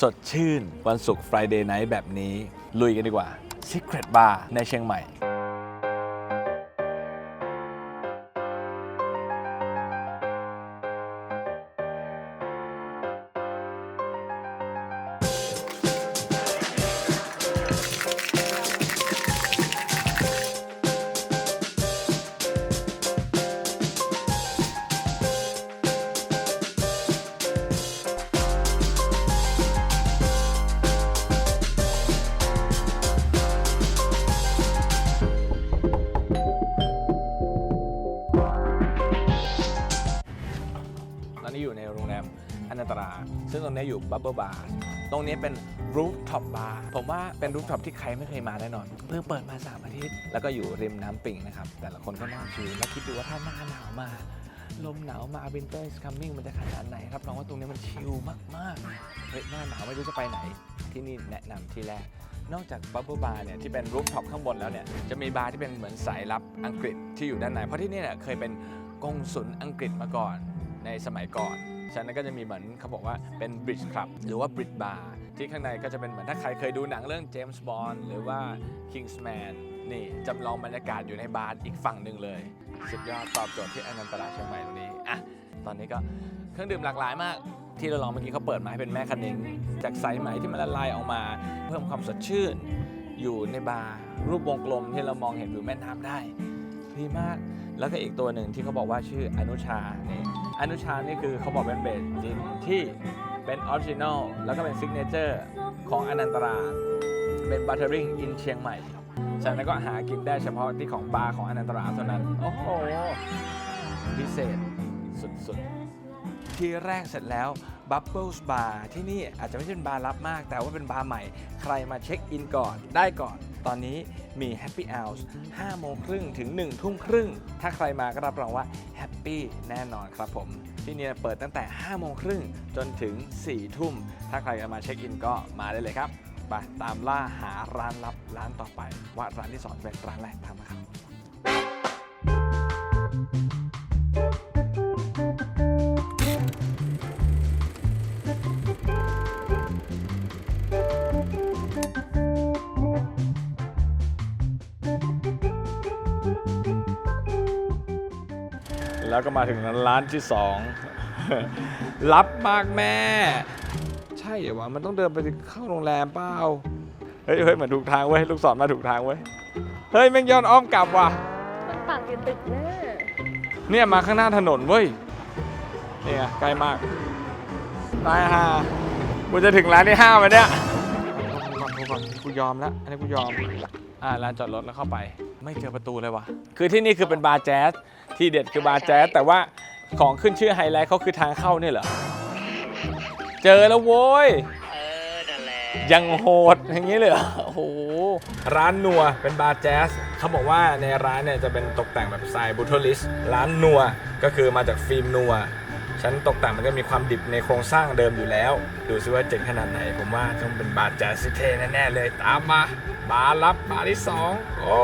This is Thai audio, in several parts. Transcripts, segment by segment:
สดชื่น วันศุกร์ Friday Night แบบนี้ ลุยกันดีกว่า Secret Bar ในเชียงใหม่ ตรงนี้อยู่บับเบิลบาร์ตรงนี้เป็นรูฟท็อปบาร์ผมว่าเป็นรูฟท็อปที่ใครไม่เคยมาแน่นอน เพิ่งเปิดมา 3 อาทิตย์ แล้วก็อยู่ริมน้ำปิงนะครับ แต่ละคนก็นั่งชิลแล้วคิดดูว่าถ้าหน้าหนาวมา ลมหนาวมา winter is coming มันจะขนาดไหนรับรองว่าตรงนี้มันชิลมากๆเฮ้ยหน้าหนาวไม่รู้จะไปไหน ที่นี่แนะนำที่แรกนอกจากบับเบิลบาร์เนี่ยที่เป็นรูฟท็อปข้างบนแล้วเนี่ยจะมีบาร์ที่เป็นเหมือนสายลับอังกฤษที่อยู่ด้านในเพราะที่นี่เนี่ยเคยเป็นกงสุลอังกฤษมาก่อนในสมัยก่อน ฉะนั้นก็จะมีเหมือนเขาบอกว่าเป็นบริดจ์คลับหรือว่าบริดจ์บาร์ที่ข้างในก็จะเป็นเหมือนถ้าใครเคยดูหนังเรื่องเจมส์บอนด์หรือว่า Kingsman นี่จำลองบรรยากาศอยู่ในบาร์อีกฝั่งหนึ่งเลย สุดยอดตอบโจทย์ที่อนันตลาดเชียงใหม่ตรงนี้อะตอนนี้ก็เครื่องดื่มหลากหลายมาก ที่เราลองเมื่อกี้เขาเปิดมาให้เป็นแม่คันเองจากสายไหมที่มันละลายออกมา เพิ่มความสดชื่น อยู่ในบาร์รูปวงกลมที่เรามองเห็นวิวแม่น้ำได้ดีมาก แล้วก็อีกตัวหนึ่งที่เขาบอกว่าชื่ออนุชานี่ อนุชานี่คือเขาบอกเป็นเบสจินที่เป็นออริจินอลแล้วก็เป็นซิกเนเจอร์ของอนันตรา เป็นบัตเทอริงอินเชียงใหม่ฉะนั้นก็หากินได้เฉพาะที่ของบาร์ของอนันตราเท่านั้น โอ้โห พิเศษสุดๆ ที่แรกเสร็จแล้ว Bubbles Bar ที่นี่อาจจะไม่ใช่เป็นบาร์ลับมาก แต่ว่าเป็นบาร์ใหม่ ใครมาเช็คอินก่อนได้ก่อน ตอนนี้มี Happy Hours 5โมงครึ่งถึง 1 ทุ่มครึ่ง ถ้าใครมาก็รับรองว่าแฮปปี้แน่นอนครับผม ที่นี่เปิดตั้งแต่ 5 โมงครึ่งจนถึง 4 ทุ่ม ถ้าใครจะมาเช็คอินก็มาได้เลยครับ ไปตามล่าหาร้านลับร้านต่อไป ว่าร้านที่สองเป็นร้านแรกตามมาครับ แล้วก็มาถึงร้านที่สองลับมากแม่ ใช่เหรอวะมันต้องเดินไปเข้าโรงแรมเปล่าเฮ้ยเฮ้ยเหมือนถูกทางเว้ยลูกศรมาถูกทางเว้ยเฮ้ยแม่งย้อนอ้อมกลับว่ะมันต่างกันตึกแน่เนี่ยมาข้างหน้าถนนเว้ยนี่ไงใกล้มากตายห่ากูจะถึงร้านที่ห้าวันเนี้ยก่อนกูก่อนกูยอมแล้วอันนี้กูยอมอ่าร้านจอดรถแล้วเข้าไป ไม่เจอประตูเลยว่ะคือที่นี่คือเป็นบาร์แจ๊ส ที่เด็ดคือบาร์แจ๊สแต่ว่าของขึ้นชื่อไฮไลท์เขาคือทางเข้าเนี่ยเหรอ เจอแล้วโว้ย เออนั่นแหละยังโหดอย่างนี้เลยเหรอโอ้โห ร้านนัวเป็นบาร์แจ๊สเขาบอกว่าในร้านเนี่ยจะเป็นตกแต่งแบบสไตล์บูทลิสร้านนัวก็คือมาจากฟิล์มนัวชั้นตกแต่งมันก็มีความดิบในโครงสร้างเดิมอยู่แล้ว ดูซิว่าเจ๋งขนาดไหน ผมว่าต้องเป็นบาร์แจ๊สซิเทแน่ๆเลย ตามมา บาร์ลับบาร์ที่สองโอ้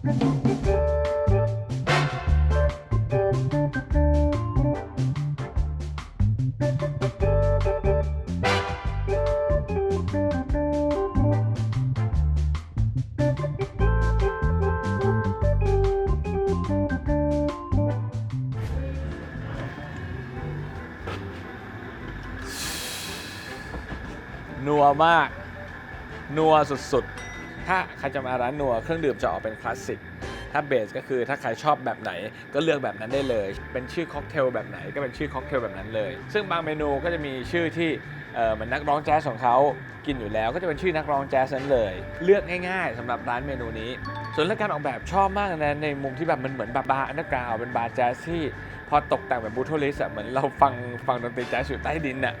นัวมาก นัวสุดๆ ถ้าใครจะมาร้านนัวเครื่องดื่มจะออกเป็นคลาสสิกถ้าเบสก็คือถ้าใครชอบแบบไหนก็เลือกแบบนั้นได้เลย เป็นชื่อค็อกเทลแบบไหนก็เป็นชื่อค็อกเทลแบบนั้นเลย ซึ่งบางเมนูก็จะมีชื่อที่เหมือนนักร้องแจ๊สของเขากินอยู่แล้วก็จะเป็นชื่อนักร้องแจ๊สนั้นเลย เลือกง่ายๆสำหรับร้านเมนูนี้ ส่วนเรื่องการออกแบบชอบมากนะในมุมที่แบบมันเหมือนแบบบาร์อันดอร์กราวเป็นบาร์แจ๊สที่พอตกแต่งแบบบูทลิสอะเหมือนเราฟังฟังดนตรีแจ๊สอยู่ใต้ดินอะ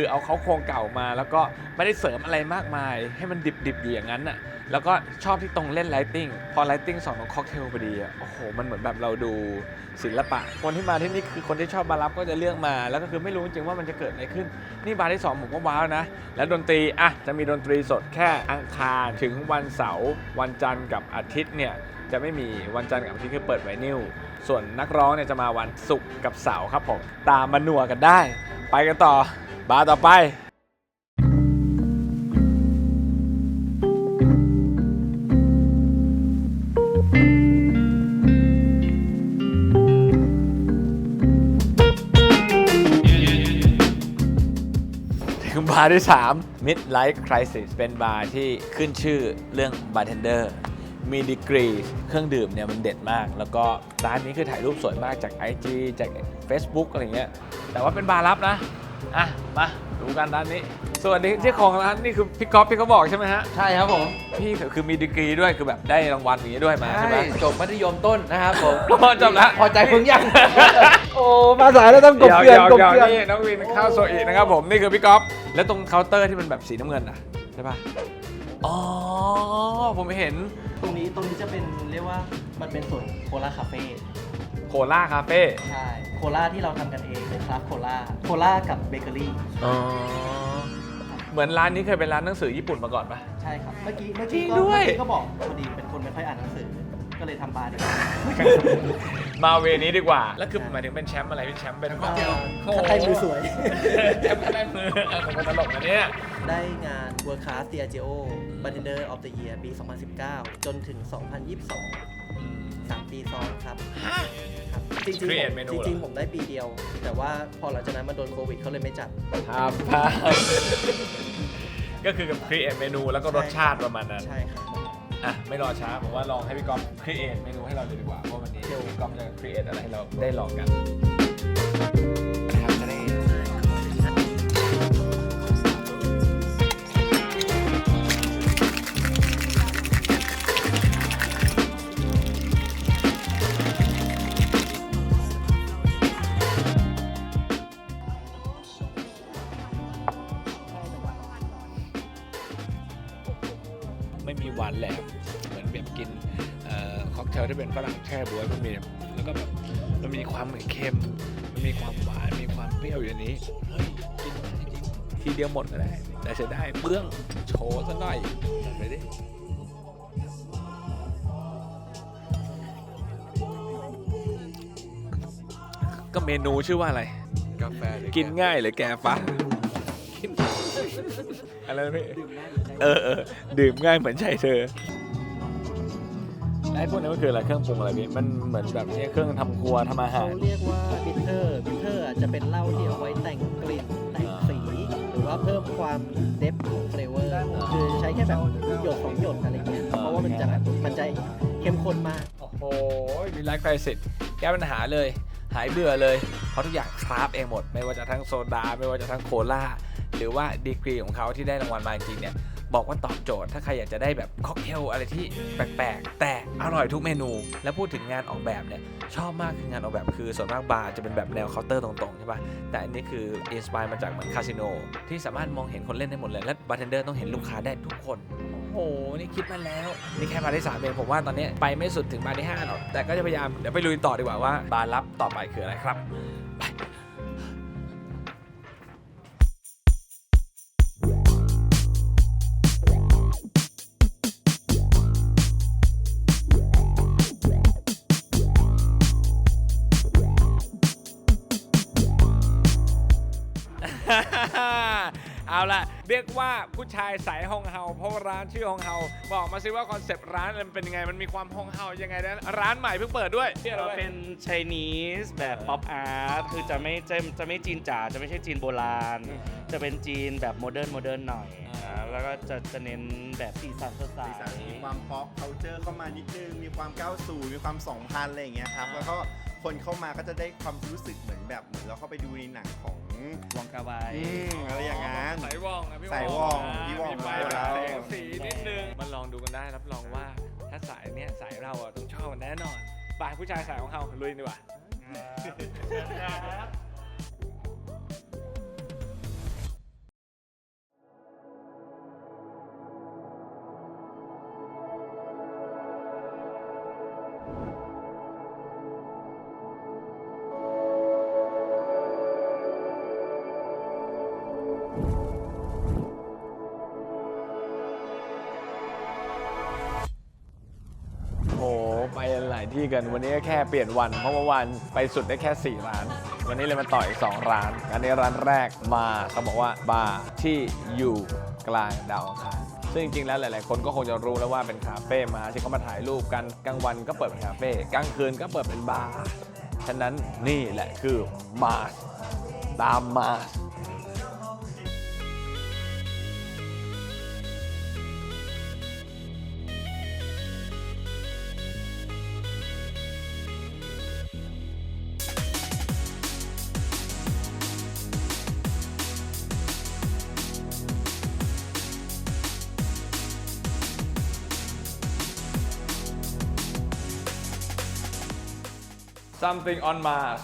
คือเอาเขาโครงเก่ามา แล้วก็ไม่ได้เสริมอะไรมากมาย ให้มันดิบๆอยู่อย่างนั้นน่ะแล้วก็ชอบที่ตรงเล่นไลติ้งพอไลติ้งสองของค็อกเทลพอดีอะโอ้โห มันเหมือนแบบเราดูศิลปะ คนที่มาที่นี่คือคนที่ชอบบาร์รับก็จะเลือกมา แล้วก็คือไม่รู้จริงว่ามันจะเกิดอะไรขึ้น นี่บาร์ที่สองผมก็ว้าวนะ แล้วดนตรี อะ จะมีดนตรีสดแค่อังคารถึงวันเสาร์วันจันทร์กับอาทิตย์เนี่ยจะไม่มีวันจันทร์กับอาทิตย์คือเปิดไวนิลส่วนนักร้องเนี่ยจะมาวันศุกร์กับเสาร์ครับผมตามมาหนัวกันได้ ไปกันต่อ บาร์ต่อไป ถึงบาร์ที่ 3 Midlife Crisis เป็นบาร์ที่ขึ้นชื่อเรื่องบาร์เทนเดอร์มีดีกรี เครื่องดื่มเนี่ยมันเด็ดมาก แล้วก็ร้านนี้คือถ่ายรูปสวยมากจาก IG จาก Facebook อะไรเงี้ย แต่ว่าเป็นบาร์ลับนะ อะมาดูกันร้านนี้สวัสดีที่ของร้านนี่คือพี่ก๊อฟพี่เขาบอกใช่ไหมฮะ ใช่ครับผมพี่คือมีดีกรีด้วยคือแบบได้รางวัลอย่างนี้ด้วยมาใช่ไหม จบมัธยมต้นนะครับผมโอ้จบแล้วพอใจเพิ่งยัง โอ้ มาสายแล้วต้องกบเกลื่อนกบเกลื่อนนี่น้องวินข้าวโซอินะครับผมนี่คือพี่ก๊อฟแล้วตรงเคาน์เตอร์ที่มันแบบสีน้ำเงินอะใช่ป่ะอ๋อผมเห็น ตรงนี้ตรงนี้จะเป็นเรียกว่ามันเป็นส่วนโคลาคาเฟ่ โคล่าคาเฟ่ใช่โคลาที่เราทำกันเองเป็นคราฟโคลาโคลากับเบเกอรี่อ๋อเหมือนร้านนี้เคยเป็นร้านหนังสือญี่ปุ่นมาก่อนปะ ใช่ครับ เมื่อกี้เมื่อจริกี้งก็ด้วย เมื่อกี้ก็บอกพอดีเป็นคนไม่ค่อยอ่านหนังสือ ก็เลยทำบาร์ดีกว่ามาเวนี้ดีกว่า แล้วคือหมายถึงเป็นแชมป์อะไรเป็นแชมป์เป็นอ่าโอ้โหถ้าใครมือสวย แชมป์คะแนนมือเออผมก็ตลกนะเนี่ย ได้งาน World Class Diageo Bartender of the Year ปี 2019 จนถึง 2022 3ปีซ้อนครับครับจริงๆผม Create เมนูจเหรอริงๆผมได้ปีเดียว แต่ว่าพอหลังจากนั้นมาโดนโควิดเขาเลยไม่จัดครับก็คือกับครีเอทเมนูแล้วก็รสชาติประมาณนั้น ใช่ครับ อะ ไม่รอช้า ผมว่าลองให้พี่ก๊อฟครีเอทเมนูให้เราเลยดีกว่าว่าวันนี้พี่ก๊อฟจะครีเอทอะไรให้เราได้ลองกัน มันมีความหวานมีความเปรี้ยวอยู่ในนี้เฮ้ยกินได้จริงทีเดียวหมดก็ได้แต่เสียดายเปลื้องโชว์ซะหน่อยจัดไปดิก็เมนูชื่อว่าอะไร กาแฟหรือกินง่ายหรือแกฟ้ากินอะไรนะพี่ เออเออดื่มง่ายเหมือนใช่เธอ ไอ้พวกนี้มันคืออะไรเครื่องปรุงอะไรพี่มันเหมือนแบบนี้เครื่องทำครัวทำอาหาเขาร เรียกว่าบิทเทอร์บิทเทอร์จะเป็นเหล้าที่เอาไว้แต่งกลิ่นแต่งสี หรือว่าเพิ่มความเดฟของเฟลเวอร์คือใช้แค่แบบหยดสองหยดอะไรเงี้ยเพราะว่ามันจะแบบมันจะเข้มข้นมาก โอ้โหมีไลฟ์ไครสิสแก้ปัญหาเลย หายเบื่อเลย เพราะทุกอย่างคราฟเองหมด ไม่ว่าจะทั้งโซดา ไม่ว่าจะทั้งโคลาหรือว่าดีกรีของเขาที่ได้รางวัลมาจริงๆเนี่ย บอกว่าตอบโจทย์ถ้าใครอยากจะได้แบบค็อกเทลอะไรที่แปลกๆ แต่อร่อยทุกเมนู แล้วพูดถึงงานออกแบบเนี่ยชอบมากคืองานออกแบบคือส่วนมากบาร์จะเป็นแบบแนวเคาน์เตอร์ตรงๆใช่ปะแต่อันนี้คืออินสปายมาจากเหมือนคาสิโนที่สามารถมองเห็นคนเล่นได้หมดเลย และบาร์เทนเดอร์ต้องเห็นลูกค้าได้ทุกคนโอ้โห นี่คิดมาแล้ว นี่แค่บาร์ที่3เองผมว่าตอนนี้ไปไม่สุดถึงบาร์ที่5หรอกแต่ก็จะพยายามเดี๋ยวไปลุยต่อดีกว่าว่าบาร์ลับต่อไปคืออะไรครับ เอาล่ะ เรียกว่าผู้ชายสายฮองเฮาเพราะว่าร้านชื่อฮองเฮาบอกมาสิว่าคอนเซปต์ร้านมันเป็นยังไงมันมีความฮองเฮายังไงนะร้านใหม่เพิ่งเปิดด้วยชื่ออะไรเราวะเป็น Chinese แบบป๊อปอาร์ตคือจะไม่จะจะไม่จีนจ๋าจะไม่ใช่จีนโบราณจะเป็นจีนแบบโมเดิร์นโมเดิร์นหน่อยอ่า แล้วก็จะจะเน้นแบบสีสันสดใส สีสันมีความป๊อปเคาเจอร์เข้ามานิดนึง มีความก้าวสู่มีความสองพันอะไรอย่างเงี้ยครับ แล้วก็ คนเข้ามาก็จะได้ความรู้สึกเหมือนแบบเหมือนเราเข้าไปดูในหนังของวองกาไวอืมอะไรอย่างนั้น สายวองนะพี่สายวองนะพี่วองมีไฟของแบเราบแสงสีนิดนึงมันลองดูกันได้รับรองว่าถ้าสายเนี้ยสายเราอะต้องชอบมันแน่นอนไปผู้ชายสายของเขาลุยดีกว่าโที่กันวันนี้ก็แค่เปลี่ยนวัน เพราะเมื่อวานไปสุดได้แค่ 4 ร้าน วันนี้เลยมาต่ออีก 2 ร้าน อันนี้ร้านแรกมาเขาบอกว่าบาร์ที่อยู่กลางดาวอังคารซึ่งจริงๆ แล้วหลายๆ คนก็คงจะรู้แล้วว่าเป็นคาเฟ่มาที่เขามาถ่ายรูปกันกลางวันก็เปิดเป็นคาเฟ่กลางคืนก็เปิดเป็นบาร์ฉะนั้นนี่แหละคือมาสตามมาส something on Mars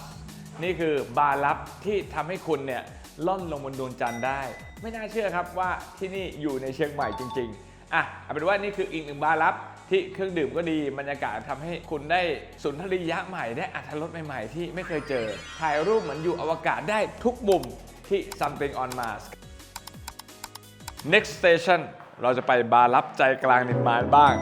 นี่คือบาร์ลับที่ทำให้คุณเนี่ยล่อนลงบนดวงจันทร์ได้ ไม่น่าเชื่อครับว่าที่นี่อยู่ในเชียงใหม่จริง ๆ อะเอาเป็นว่านี่คืออีกหนึ่งบาร์ลับที่เครื่องดื่มก็ดีบรรยากาศทำให้คุณได้สุนทรียะใหม่ได้อัธรสใหม่ ๆ ที่ไม่เคยเจอ ถ่ายรูปเหมือนอยู่อวกาศได้ทุกมุมที่ something on Mars next station เราจะไปบาร์ลับใจกลางนิมมานบ้าง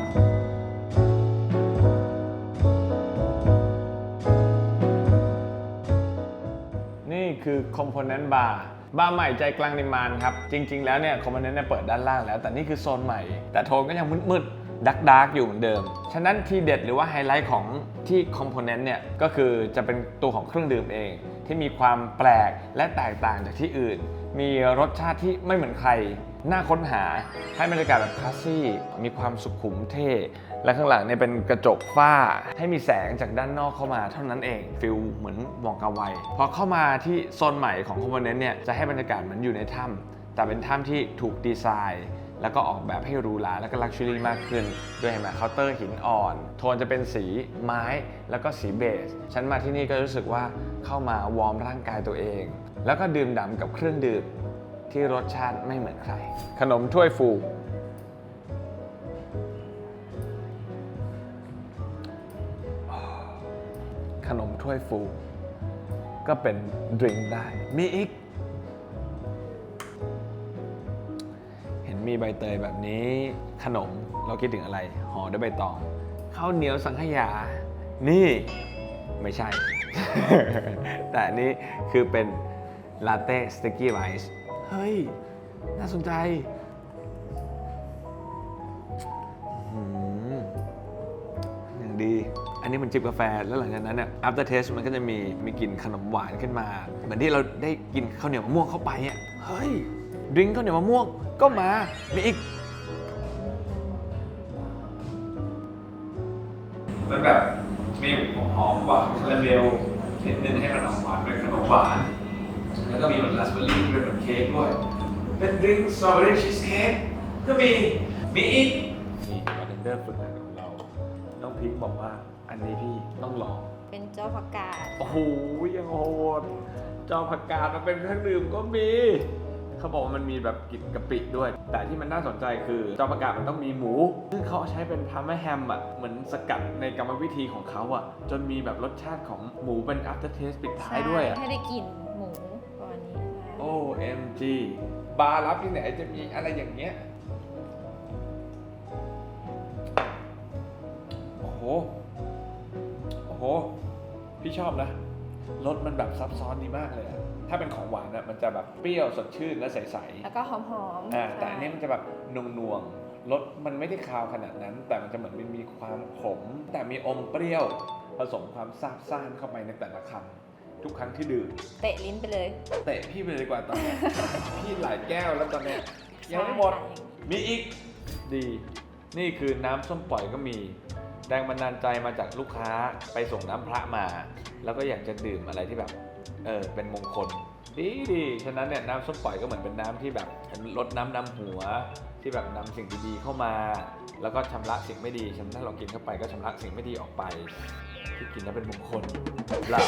คือ Component Bar บาร์ใหม่ใจกลางนิมานครับ จริง ๆ แล้วเนี่ยคอมโพเนนต์เนี่ยเปิดด้านล่างแล้ว แต่นี่คือโซนใหม่ แต่โทนก็ยังมืดๆดักดักอยู่เหมือนเดิม ฉะนั้นทีเด็ดหรือว่าไฮไลท์ของที่คอมโพเนนต์เนี่ยก็คือจะเป็นตัวของเครื่องดื่มเอง ที่มีความแปลกและแตกต่างจากที่อื่น มีรสชาติที่ไม่เหมือนใคร น่าค้นหาให้บรรยากาศแบบคลาสซี่ มีความสุขุมเท่ และข้างหลังเนี่ยเป็นกระจกฝ้า ให้มีแสงจากด้านนอกเข้ามาเท่านั้นเองฟิลเหมือนมองกาไวพอเข้ามาที่โซนใหม่ของคอมโพเนนต์เนี่ยจะให้บรรยากาศเหมือนอยู่ในถ้ำแต่เป็นถ้ำที่ถูกดีไซน์แล้วก็ออกแบบให้หรูหราและก็ลักชัวรี่มากขึ้น ด้วยเห็นไหมเคาน์เตอร์หินอ่อน โทนจะเป็นสีไม้แล้วก็สีเบจฉันมาที่นี่ก็รู้สึกว่าเข้ามาวอร์มร่างกายตัวเอง แล้วก็ดื่มด่ำกับเครื่องดื่มที่รสชาติไม่เหมือนใคร ขนมถ้วยฟู ขนมถ้วยฟู ก็เป็นดริงก์ได้ มีอีก เห็นมีใบเตยแบบนี้ ขนมเราคิดถึงอะไรห่อด้วยใบตองข้าวเหนียวสังขยา นี่ไม่ใช่ แต่อันนี้คือเป็น ลาเต้สติกกี้ไรซ์เฮ้ย น่าสนใจอื้อหืออย่างดี อันนี้มันจิบกาแฟแล้วหลังจากนั้นเนี่ย after taste มันก็จะมีมีกลิ่นขนมหวานขึ้นมา เหมือนที่เราได้กินข้าวเหนียวมะม่วงเข้าไปอะเฮ้ยดริงก์ข้าวเหนียวมะม่วงก็มา มีอีกมันแบบมีหอมหวานคาราเมลนิดนึงให้มันออกหวานเป็นขนมหวาน แล้วก็มีแบบราสเบอร์รี่ด้วยเหมือนเค้กด้วย เป็นดริงก์สตรอเบอรี่ชีสเค้กก็มี มีอีกนี่บาร์เทนเดอร์ฝึกงานของเราน้องพิงค์บอกว่าอันนี้พี่ต้องลอง เป็นเจ้าผักกาดโอ้โหยังโหดจอผักกาดมาเป็นเครื่องดื่มก็มี เขาบอกว่ามันมีแบบกลิ่นกะปิด้วย แต่ที่มันน่าสนใจคือจอผักกาดมันต้องมีหมู ซึ่งเขาใช้เป็นพาร์มาแฮมอะ เหมือนสกัดในกรรมวิธีของเขาอะ จนมีแบบรสชาติของหมูเป็น after taste ปิดท้ายด้วยอะ ให้ได้กลิ่นหมู OMG บาร์รับที่ไหนจะมีอะไรอย่างเงี้ย โอ้โห โอ้โห พี่ชอบนะ รสมันแบบซับซ้อนดีมากเลยอะถ้าเป็นของหวานอะมันจะแบบเปรี้ยวสดชื่นและใสแล้วก็หอมๆๆอ่า แต่ใช่อันนี้มันจะแบบนวงนวงๆรสมันไม่ได้คาวขนาดนั้น แต่มันจะเหมือนมันมีความขม แต่มีอมเปรี้ยว ผสมความซาบซ่านเข้าไปในแต่ละคำ ทุกครั้งที่ดื่มเตะลิ้นไปเลย เตะพี่ไปเลยดีกว่าตอนเนี้ย พี่หลายแก้วแล้วตอนเนี้ยยังไม่หมด มีอีกดี นี่คือน้ำส้มปล่อยก็มี แรงบันดาลใจมาจากลูกค้าไปส่งน้ำพระมา แล้วก็อยากจะดื่มอะไรที่แบบ เออเป็นมงคล ดีดีฉะนั้นเนี่ยน้ำส้มปล่อยก็เหมือนเป็นน้ำที่แบบลดน้ำดำหัว ที่แบบนำสิ่งดีๆเข้ามา แล้วก็ชำระสิ่งไม่ดีฉะนั้นถ้าเรากินเข้าไปก็ชำระสิ่งไม่ดีออกไป ที่กินแล้วเป็นมงคลเหรอ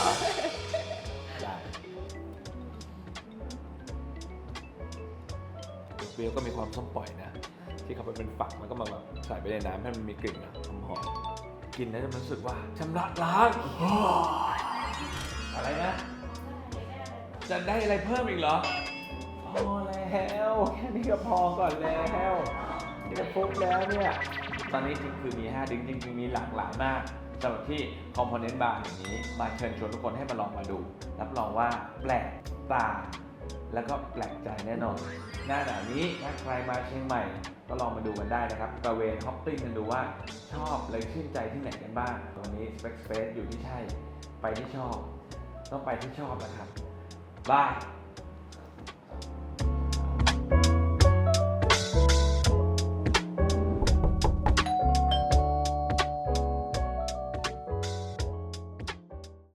เบลก็มีความส้มปล่อยนะ ที่เขาไปเป็นฝักแล้วก็มาแบบใส่ไปในน้ำให้มันมีกลิ่นแบบหอมกินแล้วจะรู้สึกว่าชำระล้างอะไรนะ จะได้อะไรเพิ่มอีกเหรอ พอแล้วแค่นี้ก็พอก่อนแล้วนี่ก็ฟุกแล้วเนี่ย ตอนนี้จริงคือมี5ดิ้งจริงๆมีหลากหลายมากสำหรับที่คอมโพเนนต์บาร์แห่างนี้มาเชิญชวนทุกคนให้มาลองมาดู รับรองว่าแปลกตา แล้วก็แปลกใจแน่นอน หน้าหนาวนี้ถ้าใครมาเชียงใหม่ ก็ลองมาดูกันได้นะครับตระเวนฮอปปิ้งกันดูว่าชอบเลยชื่นใจที่ไหนกันบ้าง วันนี้ Spec Space อยู่ที่ใช่ ไปที่ชอบ ต้องไปที่ชอบนะครับบาย